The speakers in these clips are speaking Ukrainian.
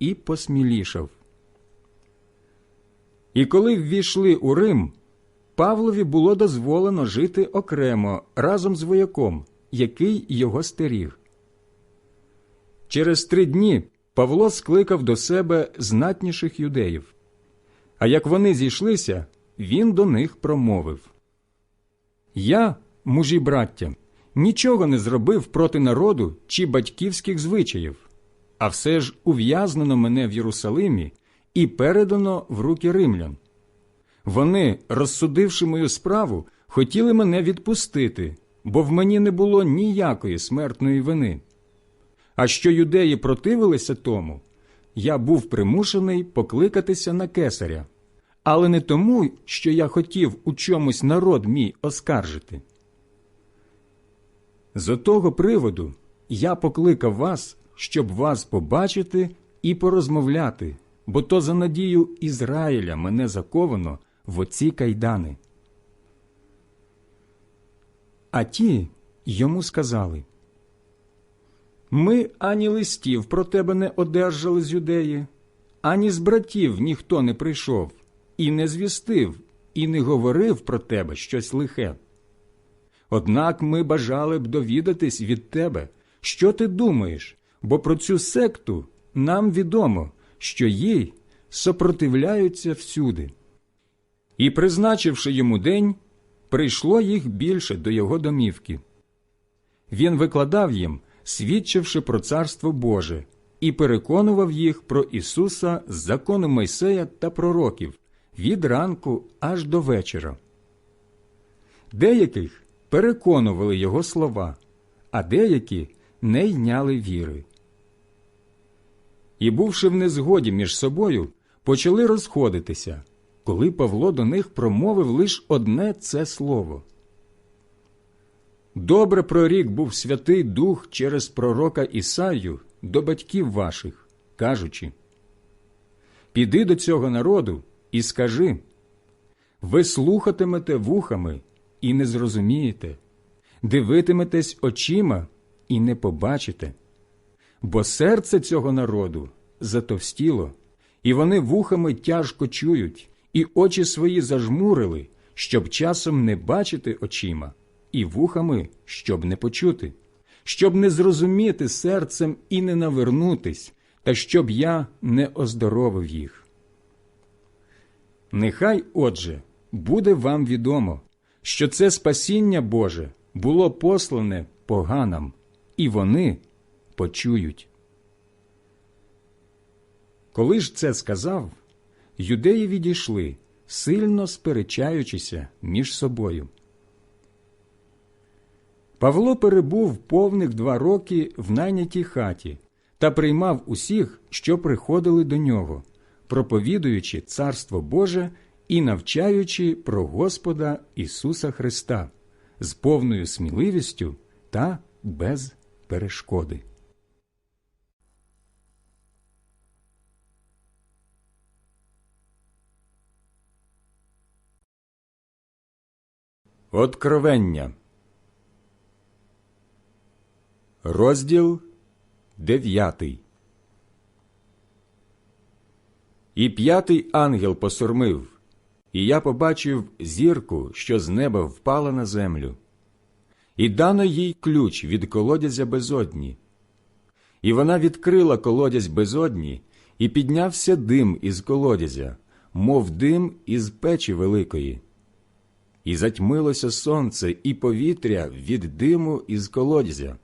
і посмілішав. І коли ввійшли у Рим, Павлові було дозволено жити окремо разом з вояком, який його стеріг. Через три дні Павло скликав до себе знатніших юдеїв. А як вони зійшлися, він до них промовив Я, мужі браття, нічого не зробив проти народу чи батьківських звичаїв, а все ж ув'язнено мене в Єрусалимі і передано в руки римлян. Вони, розсудивши мою справу, хотіли мене відпустити, бо в мені не було ніякої смертної вини. А що юдеї противилися тому, я був примушений покликатися на кесаря, але не тому, що я хотів у чомусь народ мій оскаржити. З отого приводу я покликав вас, щоб вас побачити і порозмовляти, бо то за надію Ізраїля мене заковано в оці кайдани. А ті йому сказали Ми ані листів про тебе не одержали з юдеї, ані з братів ніхто не прийшов, і не звістив, і не говорив про тебе щось лихе. Однак ми бажали б довідатись від тебе, що ти думаєш, бо про цю секту нам відомо, що їй сопротивляються всюди. І, призначивши йому день, прийшло їх більше до його домівки. Він викладав їм, свідчивши про царство Боже, і переконував їх про Ісуса з закону Мойсея та пророків від ранку аж до вечора. Деяких переконували його слова, а деякі не йняли віри. І, бувши в незгоді між собою, почали розходитися, коли Павло до них промовив лише одне це слово. Добре прорік був Святий Дух через пророка Ісаю до батьків ваших, кажучи Піди до цього народу і скажи ви слухатимете вухами і не зрозумієте, дивитиметесь очима і не побачите, бо серце цього народу затовстіло, і вони вухами тяжко чують, і очі свої зажмурили, щоб часом не бачити очима, і вухами, щоб не почути, щоб не зрозуміти серцем і не навернутись, та щоб я не оздоровив їх. Нехай, отже, буде вам відомо, що це спасіння Боже було послане поганам, і вони почують. Коли ж це сказав, юдеї відійшли, сильно сперечаючися між собою. Павло перебув повних два роки в найнятій хаті та приймав усіх, що приходили до нього, проповідуючи Царство Боже і навчаючи про Господа Ісуса Христа з повною сміливістю та без перешкоди. Откровення. Розділ дев'ятий. І п'ятий ангел посурмив, і я побачив зірку, що з неба впала на землю, і дано їй ключ від колодязя безодні. І вона відкрила колодязь безодні, і піднявся дим із колодязя, мов дим із печі великої. І затьмилося сонце і повітря від диму із колодязя.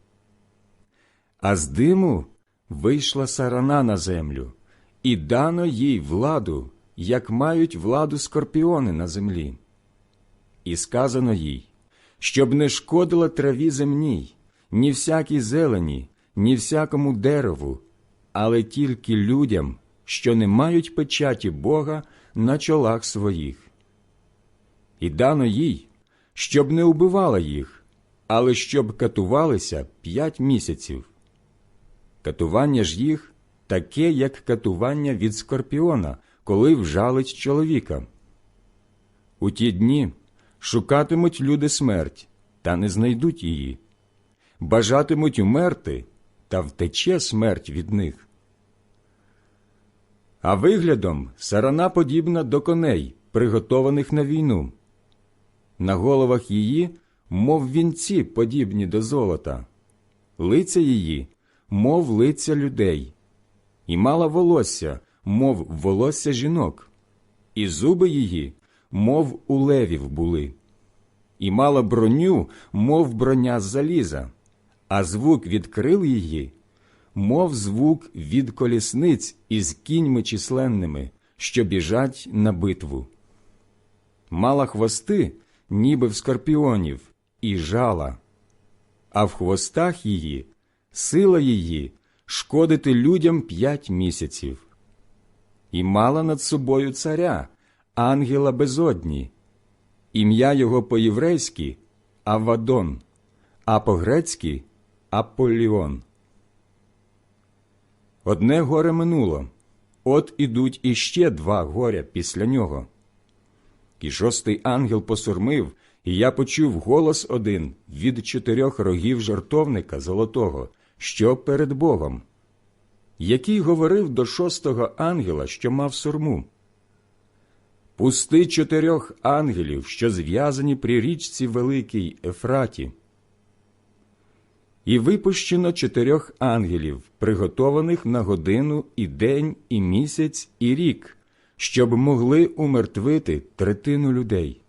А з диму вийшла сарана на землю, і дано їй владу, як мають владу скорпіони на землі. І сказано їй, щоб не шкодила траві земній, ні всякій зелені, ні всякому дереву, але тільки людям, що не мають печаті Бога на чолах своїх. І дано їй, щоб не убивала їх, але щоб катувалися п'ять місяців. Катування ж їх таке, як катування від скорпіона, коли вжалить чоловіка. У ті дні шукатимуть люди смерть, та не знайдуть її, бажатимуть умерти, та втече смерть від них. А виглядом сарана подібна до коней, приготованих на війну. На головах її, мов вінці, подібні до золота, лиця її, мов лиця людей, і мала волосся, мов волосся жінок, і зуби її, мов у левів були, і мала броню, мов броня з заліза, а звук від крил її, мов звук від колісниць із кіньми численними, що біжать на битву. Мала хвости, ніби в скорпіонів, і жала, а в хвостах її сила її шкодити людям п'ять місяців. І мала над собою царя, ангела безодні, ім'я його по-єврейськи Авадон, а по-грецьки Аполліон. Одне горе минуло, от ідуть іще два горя після нього. І шостий ангел посурмив, і я почув голос один від чотирьох рогів жартовника золотого, що перед Богом, який говорив до шостого ангела, що мав сурму. Пусти чотирьох ангелів, що зв'язані при річці Великій Ефраті. І випущено чотирьох ангелів, приготованих на годину і день, і місяць, і рік, щоб могли умертвити третину людей.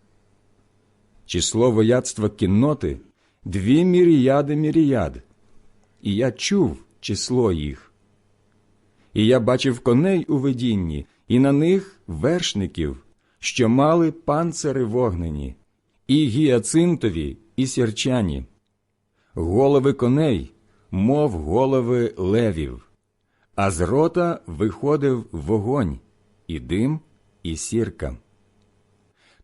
Число вояцтва кінноти дві міріяди міріяд, і я чув число їх. І я бачив коней у видінні, і на них вершників, що мали панцири вогнені, і гіацинтові, і сірчані, голови коней, мов голови левів, а з рота виходив вогонь, і дим, і сірка.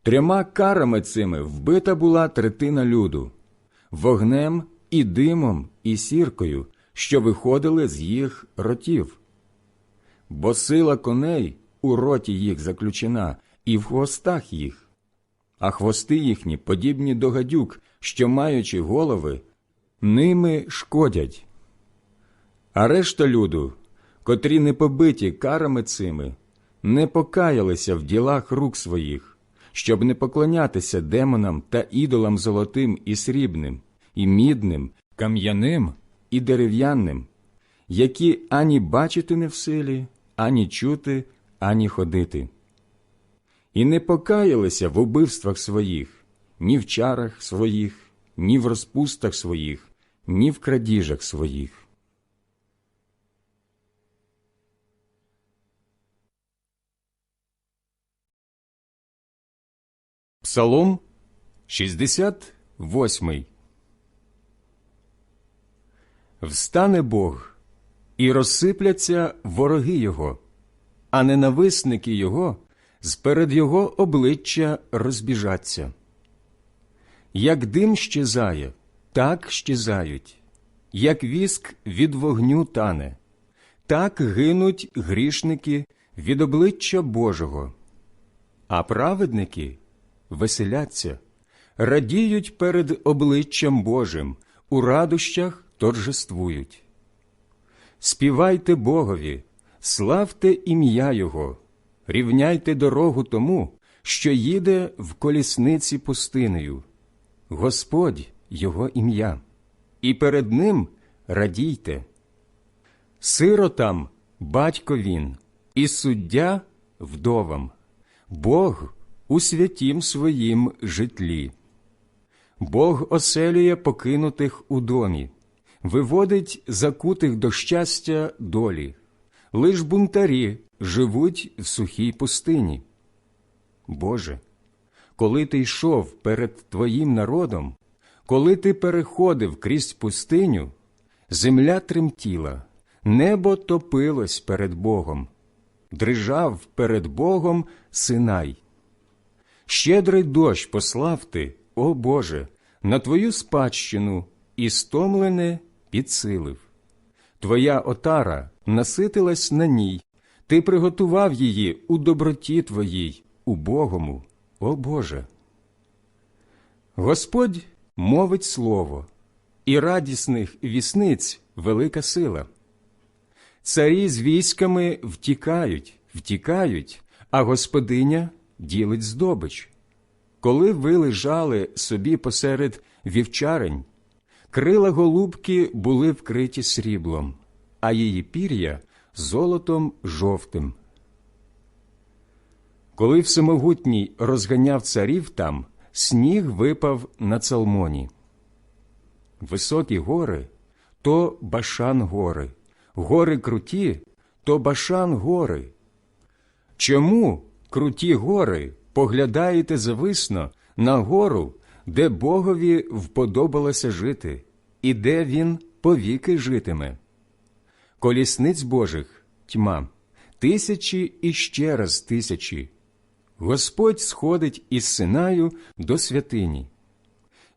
Трьома карами цими вбита була третина люду, вогнем і димом, і сіркою, що виходили з їх ротів. Бо сила коней у роті їх заключена, і в хвостах їх, а хвости їхні подібні до гадюк, що, маючи голови, ними шкодять. А решта люду, котрі не побиті карами цими, не покаялися в ділах рук своїх, щоб не поклонятися демонам та ідолам золотим і срібним, і мідним, кам'яним і дерев'яним, які ані бачити не в силі, ані чути, ані ходити. І не покаялися в убивствах своїх, ні в чарах своїх, ні в розпустах своїх, ні в крадіжах своїх. Псалом 68 Встане Бог, і розсипляться вороги Його, а ненависники Його сперед Його обличчя розбіжаться. Як дим щезає, так щезають, як віск від вогню тане, так гинуть грішники від обличчя Божого, а праведники веселяться, радіють перед обличчям Божим, у радощах торжествують. Співайте Богові, славте ім'я Його, рівняйте дорогу тому, що їде в колісниці пустинею. Господь Його ім'я, і перед Ним радійте. Сиротам батько він, і суддя вдовам, Бог у святім своїм житлі. Бог оселює покинутих у домі, виводить закутих до щастя долі, лиш бунтарі живуть в сухій пустині. Боже, коли ти йшов перед Твоїм народом, коли ти переходив крізь пустиню, земля тремтіла, небо топилось перед Богом, дрижав перед Богом Синай. Щедрий дощ послав ти, о Боже, на Твою спадщину і стомлене підсилив. Твоя отара наситилась на ній, ти приготував її у доброті Твоїй, убогому, о Боже. Господь мовить слово, і радісних вісниць велика сила. Царі з військами втікають, втікають, а господиня ділить здобич. Коли ви лежали собі посеред вівчарень, крила голубки були вкриті сріблом, а її пір'я золотом жовтим. Коли всемогутній розганяв царів там, сніг випав на цалмоні. Високі гори то башан гори, гори круті то башан гори. Чому круті гори поглядаєте зависно на гору, де Богові вподобалося жити, і де він повіки житиме? Колісниць Божих тьма, тисячі і ще раз тисячі. Господь сходить із Синаю до святині.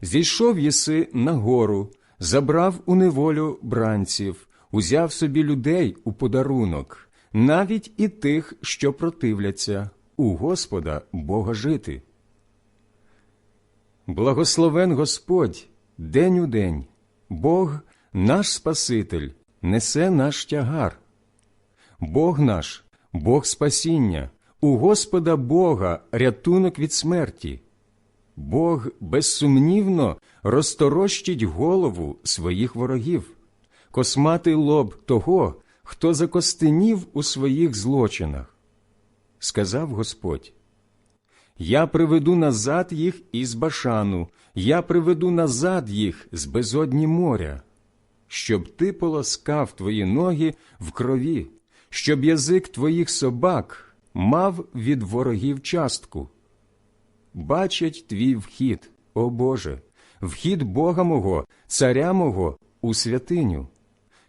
Зійшов єси на гору, забрав у неволю бранців, узяв собі людей у подарунок, навіть і тих, що противляться, у Господа Бога жити. Благословен Господь день у день, Бог наш Спаситель, несе наш тягар. Бог наш, Бог спасіння, у Господа Бога рятунок від смерті. Бог безсумнівно розторощить голову своїх ворогів, косматий лоб того, хто закостенів у своїх злочинах. Сказав Господь: Я приведу назад їх із башану, я приведу назад їх з безодні моря, щоб ти полоскав твої ноги в крові, щоб язик твоїх собак мав від ворогів частку. Бачать твій вхід, о Боже, вхід Бога мого, царя мого у святиню.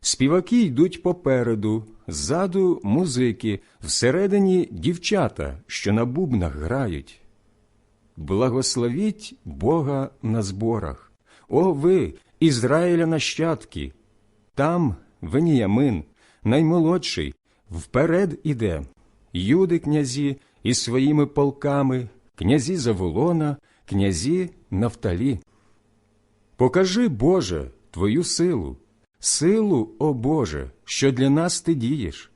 Співаки йдуть попереду, ззаду музики, всередині дівчата, що на бубнах грають. Благословіть Бога на зборах, о ви, Ізраїля нащадки! Там Веніямин, наймолодший, вперед іде, юди князі із своїми полками, князі Заволона, князі Нафталі. Покажи, Боже, Твою силу, силу, о Боже, що для нас ти дієш,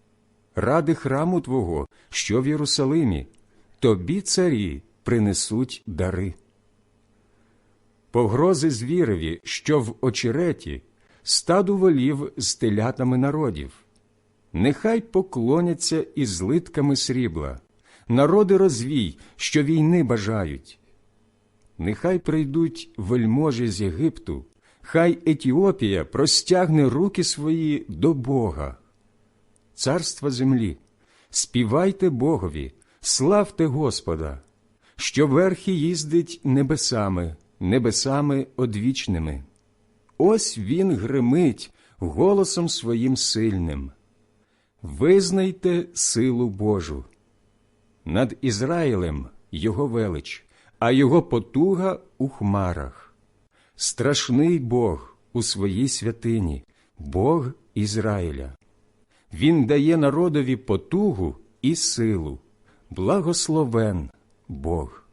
ради храму Твого, що в Єрусалимі, тобі, царі, принесуть дари. Погрози звірові, що в очереті, стаду волів з телятами народів. Нехай поклоняться із злитками срібла, народи розвій, що війни бажають. Нехай прийдуть вельможі з Єгипту, хай Етіопія простягне руки свої до Бога. Царства землі, співайте Богові, славте Господа, що верхи їздить небесами, небесами одвічними. Ось він гримить голосом своїм сильним. Визнайте силу Божу. Над Ізраїлем його велич, а його потуга у хмарах. Страшний Бог у своїй святині, Бог Ізраїля. Він дає народові потугу і силу. Благословен Бог.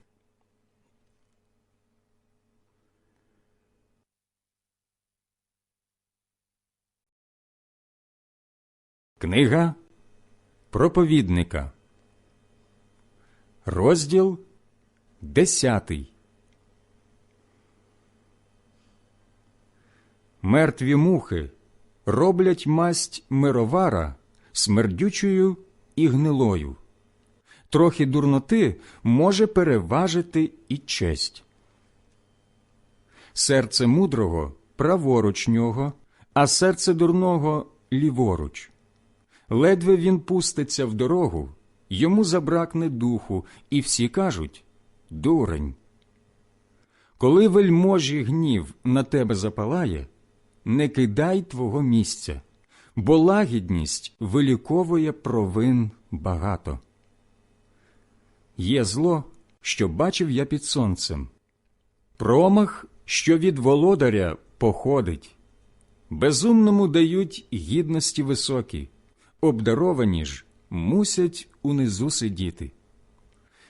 Книга проповідника, розділ десятий. Мертві мухи роблять масть мировара смердючою і гнилою. Трохи дурноти може переважити і честь. Серце мудрого праворуч нього, а серце дурного ліворуч. Ледве він пуститься в дорогу, йому забракне духу, і всі кажуть дурень. Коли вельможі гнів на тебе запалає, не кидай твого місця, бо лагідність виліковує провин багато. Є зло, що бачив я під сонцем, промах, що від володаря походить, безумному дають гідності високі обдаровані ж мусять унизу сидіти.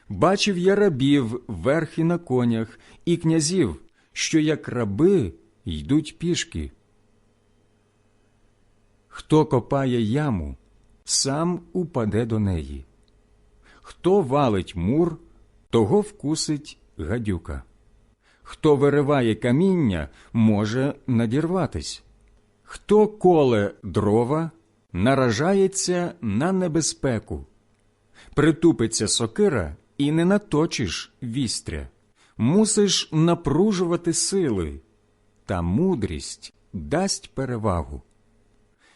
Бачив я рабів верхи на конях і князів, що як раби йдуть пішки. Хто копає яму, сам упаде до неї. Хто валить мур, того вкусить гадюка. Хто вириває каміння, може надірватись. Хто коле дрова, наражається на небезпеку, притупиться сокира і не наточиш вістря, мусиш напружувати сили, та мудрість дасть перевагу.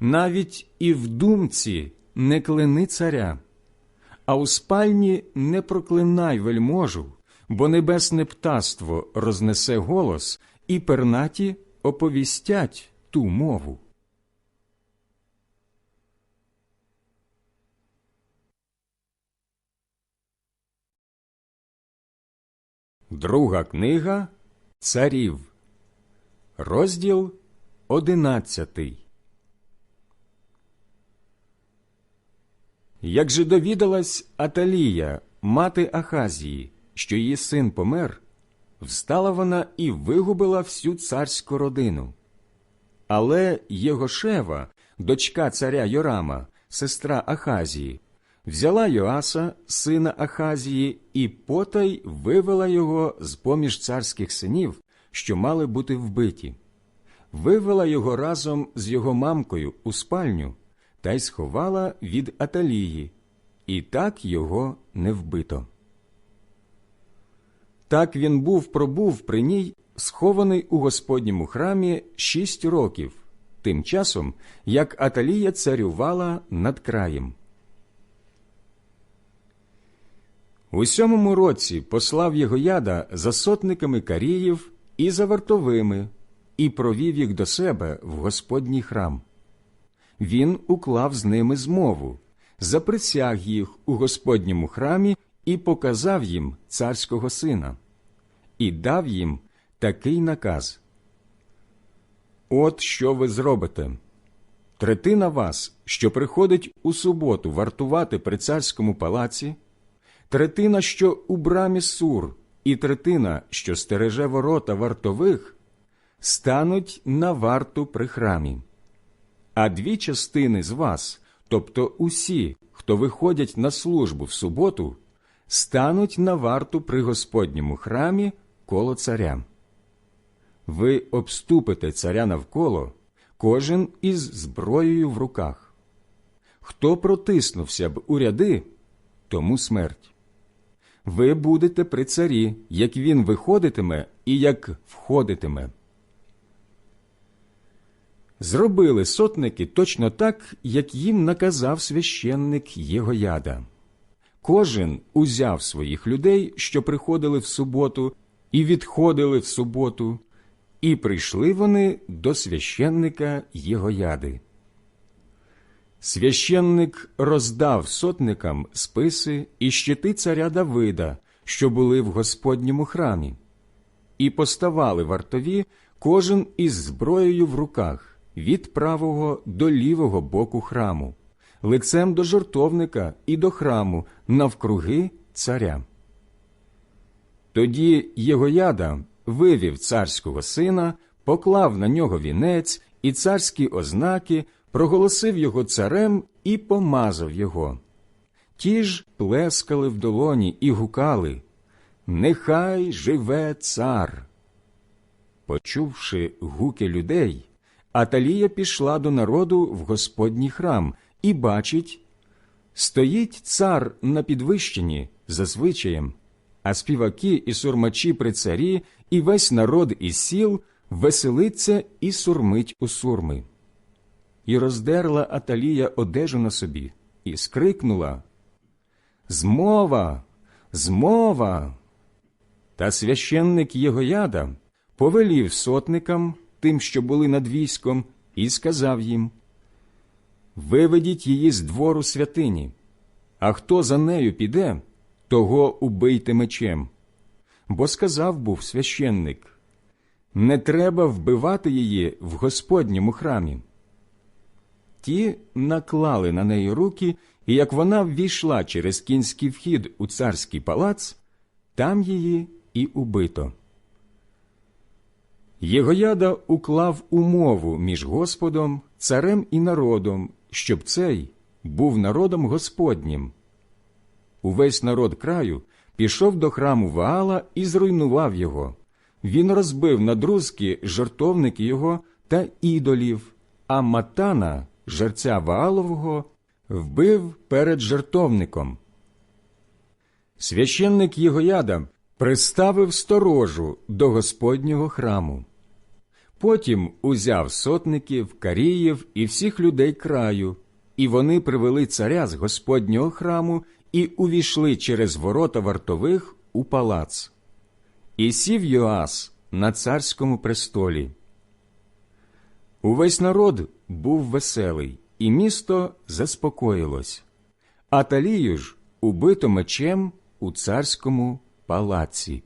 Навіть і в думці не клини царя, а у спальні не проклинай вельможу, бо небесне птаство рознесе голос, і пернаті оповістять ту мову. Друга книга Царів, розділ одинадцятий. Як же довідалась Аталія, мати Ахазії, що її син помер, встала вона і вигубила всю царську родину. Але Єгошева, дочка царя Йорама, сестра Ахазії, взяла Йоаса, сина Ахазії, і потай вивела його з поміж царських синів, що мали бути вбиті. Вивела його разом з його мамкою у спальню та й сховала від Аталії, і так його не вбито. Так він був пробув при ній, схований у Господньому храмі шість років, тим часом, як Аталія царювала над краєм. У сьомому році послав його яда за сотниками каріїв і за вартовими, і провів їх до себе в Господній храм. Він уклав з ними змову, заприсяг їх у Господньому храмі і показав їм царського сина, і дав їм такий наказ. От що ви зробите. Третина вас, що приходить у суботу вартувати при царському палаці, третина, що у брамі сур, і третина, що стереже ворота вартових, стануть на варту при храмі. А дві частини з вас, тобто усі, хто виходять на службу в суботу, стануть на варту при Господньому храмі коло царя. Ви обступите царя навколо, кожен із зброєю в руках. Хто протиснувся б у ряди, тому смерть. Ви будете при царі, як він виходитиме і як входитиме. Зробили сотники точно так, як їм наказав священник Єгояда. Кожен узяв своїх людей, що приходили в суботу, і відходили в суботу, і прийшли вони до священника Єгояди. Священник роздав сотникам списи і щити царя Давида, що були в Господньому храмі, і поставали вартові кожен із зброєю в руках від правого до лівого боку храму, лицем до жертовника і до храму навкруги царя. Тоді Єгояда вивів царського сина, поклав на нього вінець і царські ознаки, проголосив його царем і помазав його. Ті ж плескали в долоні і гукали Нехай живе цар. Почувши гуки людей, Аталія пішла до народу в Господній храм і бачить, стоїть цар на підвищенні за звичаєм, а співаки і сурмачі при царі, і весь народ із сіл веселиться і сурмить у сурми. І роздерла Аталія одежу на собі, і скрикнула Змова, змова. Та священник Єгояда повелів сотникам, тим, що були над військом, і сказав їм Виведіть її з двору святині, а хто за нею піде, того убийте мечем. Бо сказав був священник Не треба вбивати її в Господньому храмі. Ті наклали на неї руки, і як вона ввійшла через кінський вхід у царський палац, там її і убито. Єгояда уклав умову між Господом, царем і народом, щоб цей був народом Господнім. Увесь народ краю пішов до храму Ваала і зруйнував його. Він розбив на друзки жертовники його та ідолів, а матана, жерця Ваалового, вбив перед жертовником. Священник Єгояда приставив сторожу до Господнього храму. Потім узяв сотників, каріїв і всіх людей краю, і вони привели царя з Господнього храму і увійшли через ворота вартових у палац. І сів Йоас на царському престолі. Увесь народ був веселий, і місто заспокоїлось. Аталію ж убито мечем у царському палаці.